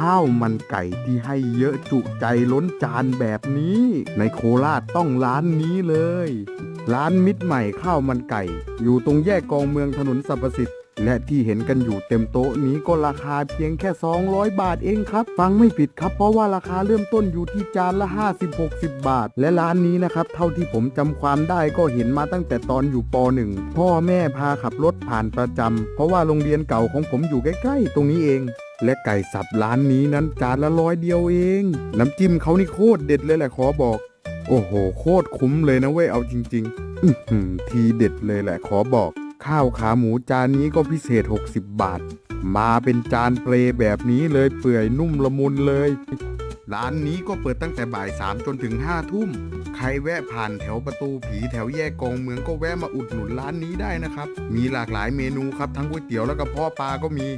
ข้าวมันไก่ที่ให้เยอะจุใจล้นจานแบบนี้ ในโคราชต้องร้านนี้เลย ร้านมิตรใหม่ข้าวมันไก่ อยู่ตรงแยกกองเมืองถนนสรรพสิทธิ์และที่เห็นกันอยู่เต็มโต๊ะนี้ก็ราคาเพียงแค่ 200 บาทเองครับ ฟังไม่ผิดครับเพราะว่าราคาเริ่มต้นอยู่ที่จานละ 50-60 บาท และร้านนี้นะครับ เท่าที่ผมจำความได้ก็เห็นมาตั้งแต่ตอนอยู่ป .1 พ่อแม่พาขับรถผ่านประจำเพราะว่าโรงเรียนเก่าของผมอยู่ใกล้ ๆ ตรงนี้เอง และไก่สับร้านนี้นั้นจานละร้อยเดียวเอง น้ำจิ้มเขานี่โคตรเด็ดเลยแหละขอบอก โอ้โห โคตรคุ้มเลยนะเว้ยเอาจริง ๆ อื้อหือทีเด็ดเลยแหละขอบอก ข้าวขาหมูจานนี้ก็พิเศษ 60 บาท มาเป็นจานเปรแบบนี้เลยเปื่อยนุ่มละมุนเลย ร้านนี้ก็เปิดตั้งแต่บ่ายสามจนถึงห้าทุ่ม ใครแวะผ่านแถวประตูผีแถวแยกกองเมืองก็แวะมาอุดหนุนร้านนี้ได้นะครับ มีหลากหลายเมนูครับทั้งก๋วยเตี๋ยวและกระเพาะปลาก็มี